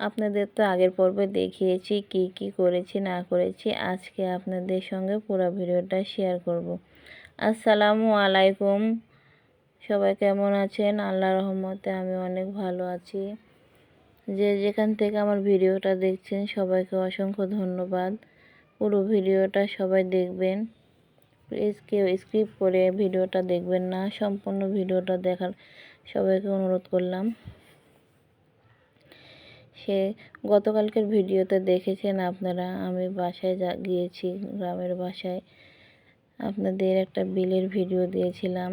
আপনাদের তো আগের পর্বে দেখিয়েছি কি কি করেছি, না করেছি। আজকে আপনাদের সঙ্গে পুরো ভিডিওটা শেয়ার করব। আসসালামু আলাইকুম। সবাই কেমন আছেন? আল্লাহ রহমতে আমি অনেক ভালো আছি। যে যেখান থেকে আমার ভিডিওটা দেখছেন, সবাইকে অসংখ্য ধন্যবাদ। পুরো ভিডিওটা সবাই দেখবেন। প্লিজ কেউ স্কিপ করে ভিডিওটা দেখবেন না। সম্পূর্ণ ভিডিওটা দেখার সবাইকে অনুরোধ করলাম। সে গতকালকের ভিডিওতে দেখেছেন আপনারা, আমি বাসায় যা, গিয়েছি গ্রামের বাসায়। আপনাদের একটা বিলের ভিডিও দিয়েছিলাম।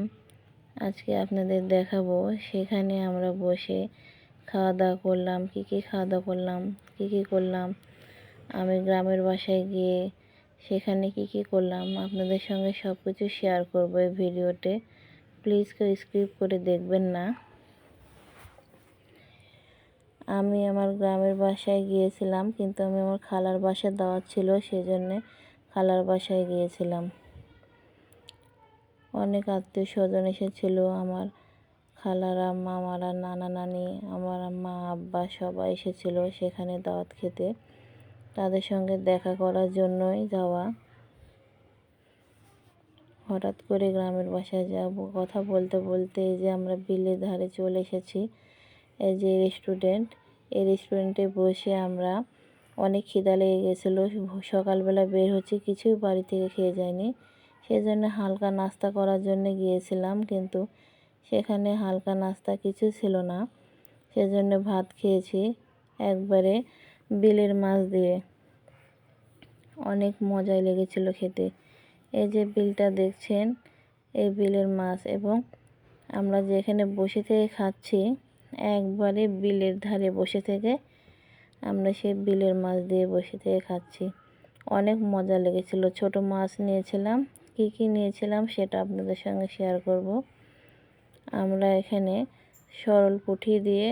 আজকে আপনাদের দেখাবো। সেখানে আমরা বসে খাওয়া দাওয়া করলাম, কি কি খাওয়া দাওয়া করলাম, কি কি করলাম। আমি গ্রামের বাসায় গিয়ে সেখানে কি কি করলাম, আপনাদের সঙ্গে সব কিছু শেয়ার করব এই ভিডিওতে। প্লিজ কেউ স্ক্রিপ করে দেখবেন না। আমি আমার গ্রামের বাসায় গিয়েছিলাম, কিন্তু আমি আমার খালার বাসায় দাওয়াত ছিল, সেজন্যে খালার বাসায় গিয়েছিলাম। অনেক আত্মীয় স্বজন এসেছিল, আমার খালারা, মামারা, নানা নানি, আমার মা আব্বা সবাই এসেছিল সেখানে দাওয়াত খেতে। তাদের সঙ্গে দেখা করার জন্যই যাওয়া। হঠাৎ করে গ্রামের বাসায় যাব, কথা বলতে বলতে যে আমরা বিলের ধারে চলে এসেছি। এই যে রেস্টুরেন্ট এই রেস্টুরেন্টে বসে আমরা অনেক খিদা লেগে গেছিল। সকালবেলা বের হচ্ছে কিছুই বাড়ি থেকে খেয়ে যায়নি সেই জন্য হালকা নাস্তা করার জন্য গিয়েছিলাম, কিন্তু সেখানে হালকা নাস্তা কিছু ছিল না। সেজন্য ভাত খেয়েছি একবারে বিলের মাছ দিয়ে। অনেক মজাই লেগেছিল খেতে। এই যে বিলটা দেখছেন, এই বিলের মাছ এবং আমরা যেখানে বসে থেকে খাচ্ছি একবারে বিলের ধারে বসে থেকে আমরা সেই বিলের মাছ দিয়ে বসে থেকে খাচ্ছি। অনেক মজা লেগেছিল। ছোট মাছ নিয়েছিলাম। কি কি নিয়েছিলাম সেটা আপনাদের সঙ্গে শেয়ার করব। আমরা এখানে সরল পুঁটি দিয়ে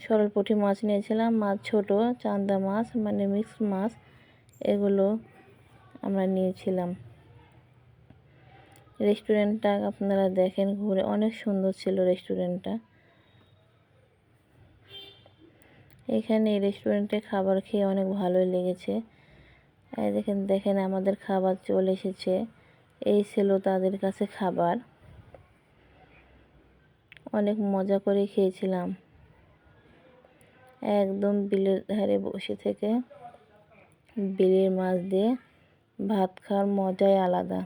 সরল পুঁটি মাছ নিয়েছিলাম। মাছ ছোট, চান্দা মাছ মানে মিক্সড মাছ, এগুলো আমরা নিয়েছিলাম। রেস্টুরেন্টটা আপনারা দেখেন ঘুরে, অনেক সুন্দর ছিল রেস্টুরেন্টটা এখানে রেস্টুরেন্টে খাবার খেয়ে অনেক ভালোই লেগেছে। এই দেখেন দেখেন আমাদের খাবার চলে এসেছে। এই ছিল তাদের কাছে খাবার। অনেক মজা করে খেয়েছিলাম। একদম বিলের ধারে বসে থেকে বিলের মাছ দিয়ে ভাত খাওয়ার মজাই আলাদা।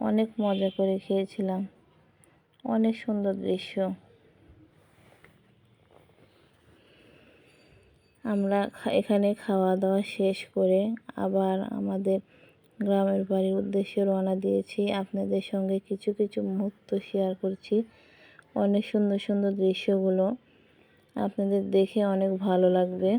অনেক মজা করে খেয়েছিলাম। অনেক সুন্দর দৃশ্য। আমরা এখানে খাওয়া দাওয়া শেষ করে আবার আমাদের গ্রামের বাড়ির উদ্দেশ্যে রওনা দিয়েছি। আপনাদের সঙ্গে কিছু কিছু মুহূর্ত শেয়ার করছি। অনেক সুন্দর সুন্দর দৃশ্যগুলো আপনাদের দেখে অনেক ভালো লাগবে।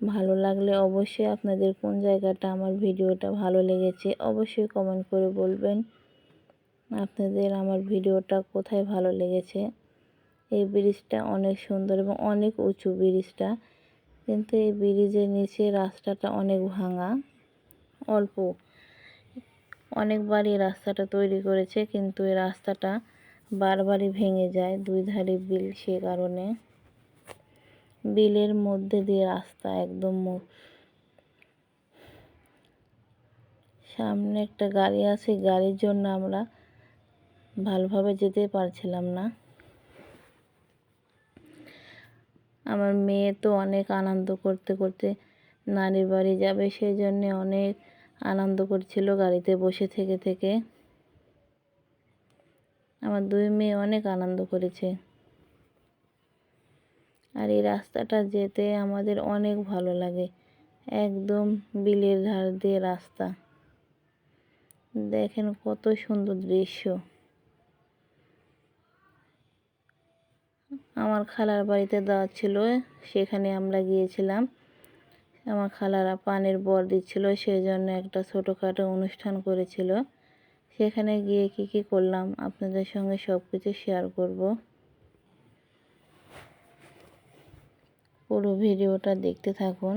ভালো লাগলে অবশ্যই আপনাদের কোন জায়গাটা আমার ভিডিওটা ভালো লেগেছে অবশ্যই কমেন্ট করে বলবেন। আপনাদের আমার ভিডিওটা কোথায় ভালো লেগেছে? এই ব্রিজটা অনেক সুন্দর এবং অনেক উঁচু ব্রিজটা। কিন্তু এই ব্রিজের নিচে রাস্তাটা অনেক ভাঙা, অল্প। অনেকবার এই রাস্তাটা তৈরি করেছে, কিন্তু এই রাস্তাটা বারবারই ভেঙে যায় দুই ধারে বিল সে কারণে। বিলের মধ্যে দিয়ে রাস্তা একদম সামনে একটা গাড়ি আছে, গাড়ির জন্য আমরা ভালোভাবে যেতে পারছিলাম না। আমার মেয়ে তো অনেক আনন্দ করতে করতে নানির বাড়ি যাবে সেই জন্যে অনেক আনন্দ করছিল গাড়িতে বসে থেকে থেকে। আমার দুই মেয়ে অনেক আনন্দ করেছে। আর এই রাস্তাটা যেতে আমাদের অনেক ভালো লাগে। একদম বিলের ধার দিয়ে রাস্তা। দেখেন কত সুন্দর দৃশ্য। আমার খালার বাড়িতে দেওয়া ছিল, সেখানে আমরা গিয়েছিলাম। আমার খালারা পানের বর দিচ্ছিল সেই জন্য একটা ছোটোখাটো অনুষ্ঠান করেছিল। সেখানে গিয়ে কি কি করলাম, আপনাদের সঙ্গে সব কিছু শেয়ার করব। পুরো ভিডিওটা দেখতে থাকুন।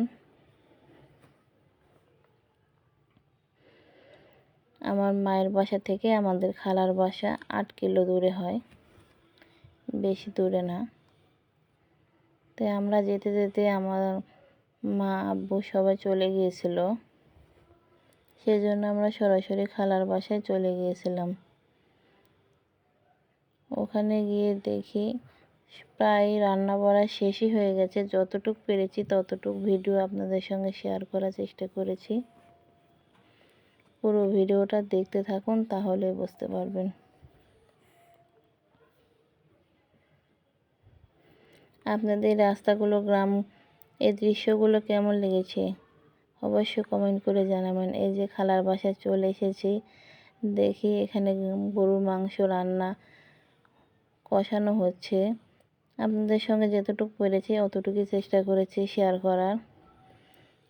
আমার মায়ের বাসা থেকে আমাদের খালার বাসা আট কিলো দূরে হয়। বেশি দূরে না। তাই আমরা যেতে যেতে আমার মা, আব্বু সবাই চলে গিয়েছিল। সেজন্য আমরা সরাসরি খালার বাসায় চলে গিয়েছিলাম। ওখানে গিয়ে দেখি প্রায় রান্না বাড়া শেষই হয়ে গেছে। যতটুক পেরেছি ততটুক ভিডিও আপনাদের সঙ্গে শেয়ার করার চেষ্টা করেছি। পুরো ভিডিওটা দেখতে থাকুন, তাহলে বুঝতে পারবেন। আপনাদের রাস্তাগুলো, গ্রাম এই দৃশ্যগুলো কেমন লেগেছে? অবশ্যই কমেন্ট করে জানাবেন। এই যে খালার বাসায় চলে এসেছি, দেখি এখানে গরুর মাংস রান্না কষানো হচ্ছে। আপনাদের সঙ্গে যতটুকু পেরেছি, অতটুকুই চেষ্টা করেছি শেয়ার করার।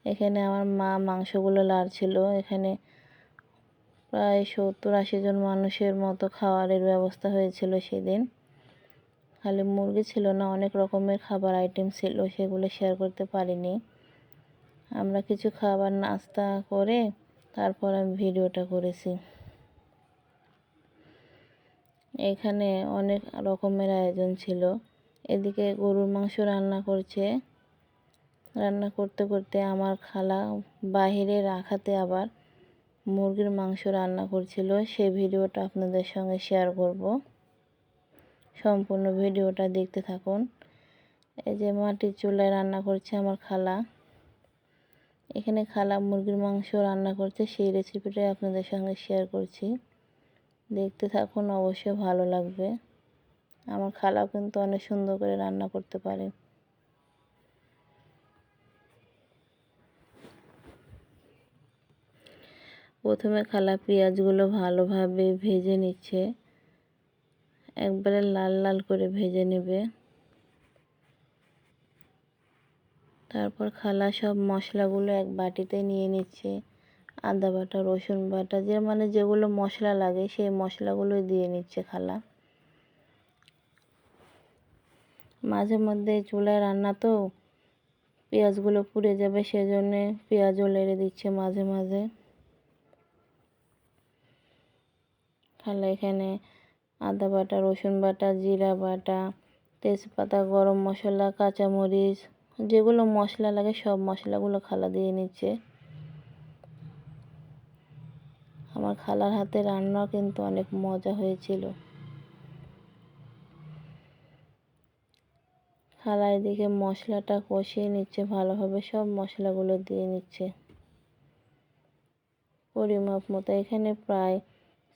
এখানে আমার মা মাংসগুলো লাড়ছিল। এখানে প্রায় সত্তর আশি জন মানুষের মতো খাওয়ারের ব্যবস্থা হয়েছিল সেদিন। খালি মুরগি ছিল না, অনেক রকমের খাবার আইটেম ছিল, সেগুলো শেয়ার করতে পারিনি। আমরা কিছু খাবার নাস্তা করে তারপর আমি ভিডিওটা করেছি। এখানে অনেক রকমের আয়োজন ছিল। এদিকে গরুর মাংস রান্না করছে। রান্না করতে করতে আমার খালা বাহিরে রাখাতে আবার মুরগির মাংস রান্না করছিল। সেই ভিডিওটা আপনাদের সঙ্গে শেয়ার করব। সম্পূর্ণ ভিডিওটা দেখতে থাকুন। এই যে মাটির চুলায় রান্না করছে আমার খালা। এখানে খালা মুরগির মাংস রান্না করছে, সেই রেসিপিটাই আপনাদের সঙ্গে শেয়ার করছি। দেখতে থাকুন, অবশ্যই ভালো লাগবে। আমার খালাও কিন্তু অনেক সুন্দর করে রান্না করতে পারে। প্রথমে খালা পেঁয়াজগুলো ভালোভাবে ভেজে নিচ্ছে। একবারে লাল লাল করে ভেজে নেবে। তারপর খালা সব মশলাগুলো এক বাটিতে নিয়ে নিচ্ছে। আদা বাটা, রসুন বাটা, যে মানে যেগুলো মশলা লাগে সেই মশলাগুলো দিয়ে নিচ্ছে খালা। মাঝে মধ্যে চুলায় রান্না তো পেঁয়াজগুলো পুড়ে যাবে সেজন্যে পেঁয়াজও লেড়ে দিচ্ছে মাঝে মাঝে। খালা এখানে আদা বাটা, রসুন বাটা, জিরা বাটা, তেজপাতা, গরম মশলা, কাঁচামরিচ, যেগুলো মশলা লাগে সব মশলাগুলো খালা দিয়ে নিচ্ছে। আমার খালার হাতে রান্নাও কিন্তু অনেক মজা হয়েছিল। খালা এদিকে মশলাটা কষিয়ে নিচ্ছে, ভালোভাবে সব মশলাগুলো দিয়ে নিচ্ছে। পরিমাপ মতো এখানে প্রায়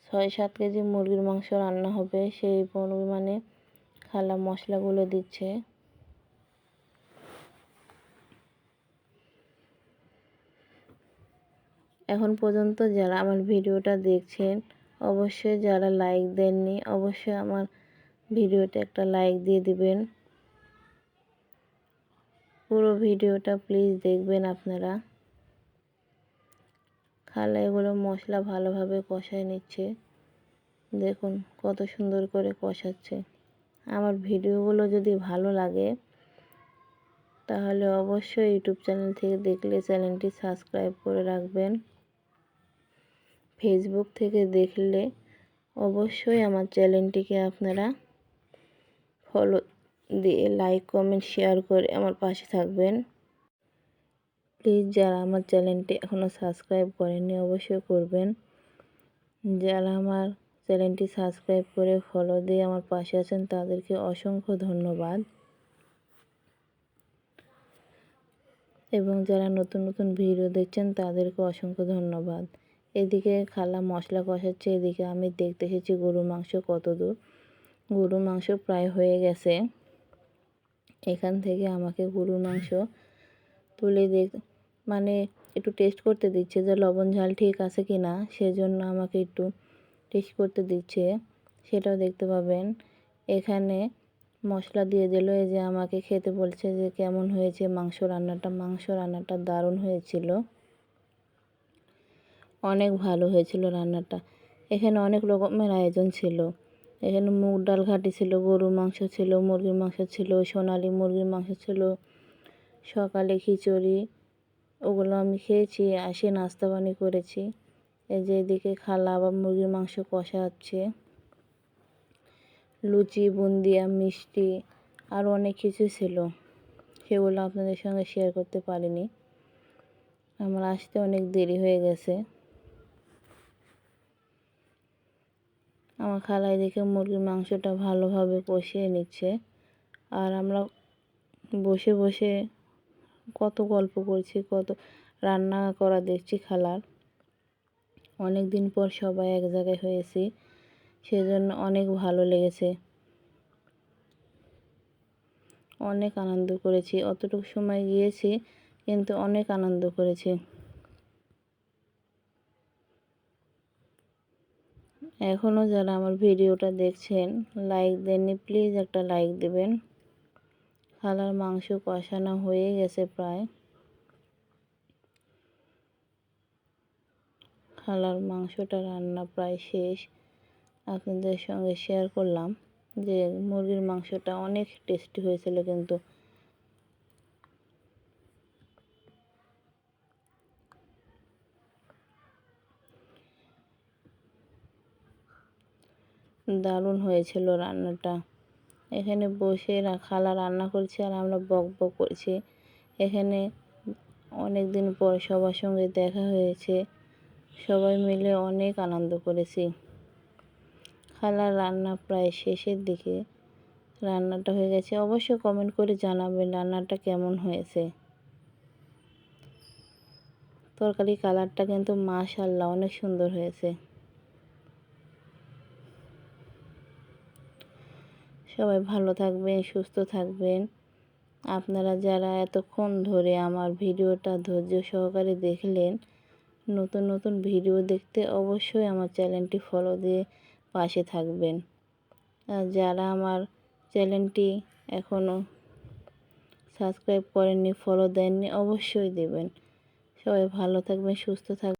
ছয় সাত কেজি মুরগির মাংস রান্না হবে। সেই পরিমাণে খালা মশলাগুলো দিচ্ছে। এখন পর্যন্ত যারা আমার ভিডিওটা দেখছেন, অবশ্যই যারা লাইক দেননি, অবশ্যই আমার ভিডিওতে একটা লাইক দিয়ে দিবেন। পুরো ভিডিওটা প্লিজ দেখবেন আপনারা। খালা এগুলো মশলা ভালোভাবে কষায় নিচ্ছে। দেখুন কত সুন্দর করে কষাচ্ছে। আমার ভিডিওগুলো যদি ভালো লাগে, তাহলে অবশ্যই ইউটিউব চ্যানেল থেকে দেখলে চ্যানেলটি সাবস্ক্রাইব করে রাখবেন। ফেসবুক থেকে দেখলে অবশ্যই আমার চ্যানেলটিকে আপনারা ফলো দিয়ে, লাইক, কমেন্ট, শেয়ার করে আমার পাশে থাকবেন। প্লিজ যারা আমার চ্যানেলটি এখনও সাবস্ক্রাইব করেননি অবশ্যই করবেন। যারা আমার চ্যানেলটি সাবস্ক্রাইব করে ফলো দিয়ে আমার পাশে আছেন, তাদেরকে অসংখ্য ধন্যবাদ। এবং যারা নতুন নতুন ভিডিও দেখছেন, তাদেরকে অসংখ্য ধন্যবাদ। এদিকে খালা মশলা কষাচ্ছে, এদিকে আমি দেখতে এসেছি গরু মাংস কত দূর। গরু মাংস প্রায় হয়ে গেছে। এখান থেকে আমাকে গরুর মাংস তুলে দেখ মানে একটু টেস্ট করতে দিচ্ছে যে লবণ ঝাল ঠিক আছে কি না সেজন্য আমাকে একটু টেস্ট করতে দিচ্ছে। সেটাও দেখতে পাবেন। এখানে মশলা দিয়ে দিল, এই যে আমাকে খেতে বলছে যে কেমন হয়েছে মাংস রান্নাটা মাংস রান্নাটা দারুণ হয়েছিল। অনেক ভালো হয়েছিল রান্নাটা। এখানে অনেক রকমের আয়োজন ছিল। এখানে মুগ ডাল ঘাটি ছিল, গরুর মাংস ছিল, মুরগির মাংস ছিল, সোনালি মুরগির মাংস ছিল, সকালে খিচুড়ি ওগুলো আমি খেয়েছি, আসে নাস্তা পানি করেছি। এই যে এদিকে খালা আবার মুরগির মাংস কষা হচ্ছে লুচি, বুন্দিয়া, মিষ্টি আরও অনেক কিছু ছিল। সেগুলো আপনাদের সঙ্গে শেয়ার করতে পারিনি। আমার আসতে অনেক দেরি হয়ে গেছে। আমার খালাই দেখে মুরগির মাংসটা ভালোভাবে কষিয়ে নিচ্ছে। আর আমরা বসে বসে কত গল্প করছি, কত রান্না করা দেখছি খালার। অনেক দিন পর সবাই এক জায়গায় হয়েছি, সেজন্য অনেক ভালো লেগেছে। অনেক আনন্দ করেছি, অতটুকু সময় গিয়েছি, কিন্তু অনেক আনন্দ করেছি। এখনও যারা আমার ভিডিওটা দেখছেন লাইক দেননি প্লিজ একটা লাইক দেবেন। খালার মাংস কষানো হয়ে গেছে প্রায়। খালার মাংসটা রান্না প্রায় শেষ। আপনাদের সঙ্গে শেয়ার করলাম যে মুরগির মাংসটা অনেক টেস্টি হয়েছিল কিন্তু দারুণ হয়েছিল রান্নাটা। এখানে বসে খালা রান্না করছে আর আমরা বক বক করছি। এখানে অনেক দিন পর সবার সঙ্গে দেখা হয়েছে। সবাই মিলে অনেক আনন্দ করেছি। খালার রান্না প্রায় শেষের দিকে রান্নাটা হয়ে গেছে। অবশ্যই কমেন্ট করে জানাবেন রান্নাটা কেমন হয়েছে। তরকারি কালারটা কিন্তু মাশাল্লাহ অনেক সুন্দর হয়েছে। সবাই ভালো থাকবেন, সুস্থ থাকবেন। আপনারা যারা এতক্ষণ ধরে আমার ভিডিওটা ধৈর্য সহকারে দেখলেন, নতুন নতুন ভিডিও দেখতে অবশ্যই আমার চ্যানেলটি ফলো দিয়ে পাশে থাকবেন। আর যারা আমার চ্যানেলটি এখনও সাবস্ক্রাইব করেননি ফলো দেননি, অবশ্যই দেবেন। সবাই ভালো থাকবেন, সুস্থ থাকবেন।